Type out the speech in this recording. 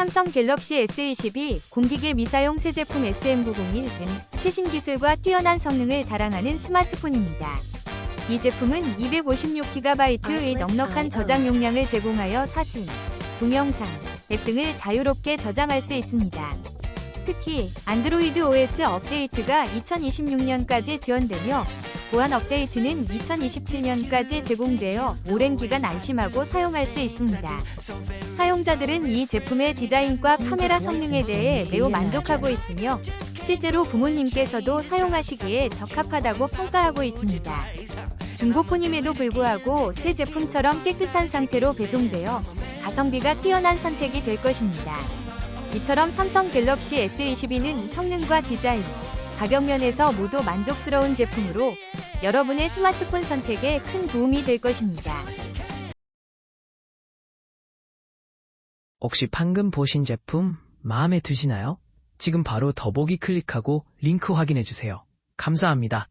삼성 갤럭시 S22 공기계 미사용 새 제품 SM901은 최신 기술과 뛰어난 성능을 자랑하는 스마트폰입니다. 이 제품은 256GB의 넉넉한 저장 용량을 제공하여 사진, 동영상, 앱 등을 자유롭게 저장할 수 있습니다. 특히 안드로이드 OS 업데이트가 2026년까지 지원되며 보안 업데이트는 2027년까지 제공되어 오랜 기간 안심하고 사용할 수 있습니다. 사용자들은 이 제품의 디자인과 카메라 성능에 대해 매우 만족하고 있으며 실제로 부모님께서도 사용하시기에 적합하다고 평가하고 있습니다. 중고폰임에도 불구하고 새 제품처럼 깨끗한 상태로 배송되어 가성비가 뛰어난 선택이 될 것입니다. 이처럼 삼성 갤럭시 S22는 성능과 디자인, 가격 면에서 모두 만족스러운 제품으로 여러분의 스마트폰 선택에 큰 도움이 될 것입니다. 혹시 방금 보신 제품 마음에 드시나요? 지금 바로 더보기 클릭하고 링크 확인해 주세요. 감사합니다.